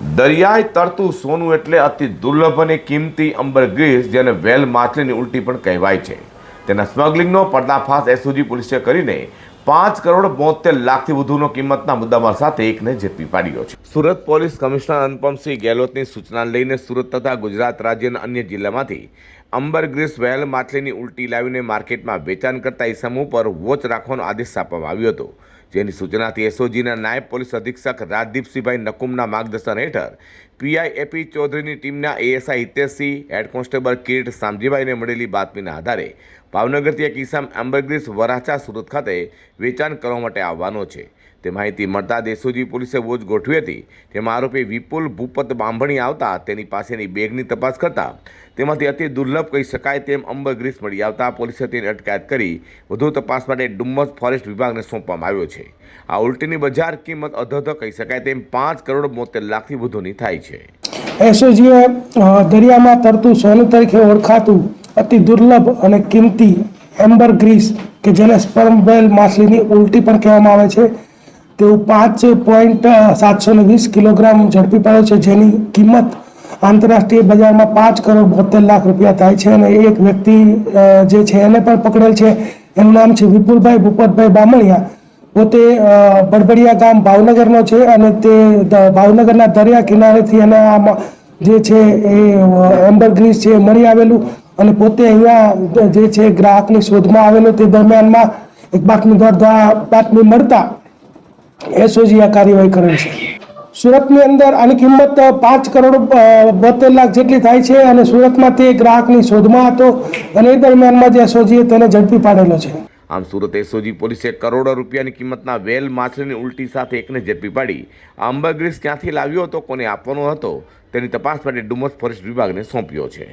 દરિયાઈ તરતું સોનું એટલે અતિ દુર્લભ અને કિંમતી અંબર ગ્રીસ જેને વેલ માછલીની ઉલટી પણ કહેવાય છે. તેના સ્મગલિંગનો પર્દાફાશ એસઓજી પોલીસે કરીને પાંચ કરોડ બોતેર લાખથી વધુનો કિંમતના મુદ્દામાલ સાથે એકને ઝડપી પાડ્યો છે. સુરત પોલીસ કમિશનર અનુપમસિંહ ગેહલોતની સૂચના લઈને સુરત તથા ગુજરાત રાજ્યના અન્ય જિલ્લામાંથી અંબર ગ્રીસ વહેલ માછલીની ઉલટી લાવીને માર્કેટમાં વેચાણ કરતા ઇસમો પર વોચ રાખવાનો આદેશ આપવામાં આવ્યો હતો. જેની સૂચનાથી એસઓજીના નાયબ પોલીસ અધિક્ષક રાજદીપસિંહભાઈ નકુમના માર્ગદર્શન હેઠળ પીઆઈ એપી ચૌધરીની ટીમના ASI Hiteshsinh, head constable Kirit સામજીભાઈને મળેલી બાતમીના આધારે ભાવનગરથી એક ઇસમ અંબરગ્રીસ વરાછા સુરત ખાતે વેચાણ કરવા માટે આવવાનો છે. તે માહિતી મળતા દેસુજી પોલીસે વોચ ગોઠવી હતી. તેમાં આરોપી વિપુલ ભૂપત બાંભણી આવતા, તેની પાસેની બેગની તપાસ કરતા. તેમાંથી અતિ દુર્લભ કહી શકાય તેમ અંબરગ્રીસ મળી આવતા પોલીસે તેની અટકાયત કરી. વધુ તપાસ માટે ડુમ્મસ ફોરેસ્ટ વિભાગને સોંપવામાં આવ્યો છે. આ ઉલટીની બજાર કિંમત અધધ કહી શકાય તેમ પાંચ કરોડ બોતેર લાખથી વધુની થાય છે. એસઓજીએ દરિયામાં તરતું સોનું તરીકે ઓળખાતું અતિ દુર્લભ અને કિંમતી એમ્બર ગ્રીસ, કે જેને સ્પર્મ વેલ માછલીની ઉલટી પણ કહેવામાં આવે છે તેવું પાંચ પોઈન્ટ સાતસો ને વીસ કિલોગ્રામ ઝડપી પડ્યો છે, જેની કિંમત આંતરરાષ્ટ્રીય બજારમાં પાંચ કરોડ બોતેર લાખ રૂપિયા થાય છે અને એક વ્યક્તિ જે છે એને પણ પકડેલ છે. એનું નામ છે વિપુલભાઈ ભૂપતભાઈ બામણિયા. પોતે બડબડિયા ગામ ભાવનગરનો છે અને તે ભાવનગરના દરિયા કિનારેથી અને આ જે છે એ એમ્બરગ્રીસ છે મળી આવેલું અને પોતે અહીંયા જે છે ગ્રાહકની શોધમાં આવેલો તે દરમિયાનમાં એક બાતમીદાર દ્વારા બાતમી મળતા એસઓજી આ કાર્યવાહી કરેલ છે. સુરતની અંદર આની કિંમત પાંચ કરોડ બોતેર લાખ જેટલી થાય છે અને સુરતમાં તે ગ્રાહકની શોધમાં હતો અને એ દરમિયાનમાં જ એસઓજીએ તેને ઝડપી પાડેલો છે. આમ સુરત એસઓજી પોલીસે કરોડો રૂપિયાની કિંમતના વેલ માછલીની ઉલટી સાથે એકને ઝડપી પાડી. આ અંબરગ્રીસ ક્યાંથી લાવ્યો હતો, કોને આપવાનો હતો, તેની તપાસ માટે ડુમસ ફોરેસ્ટ વિભાગને સોંપ્યો છે.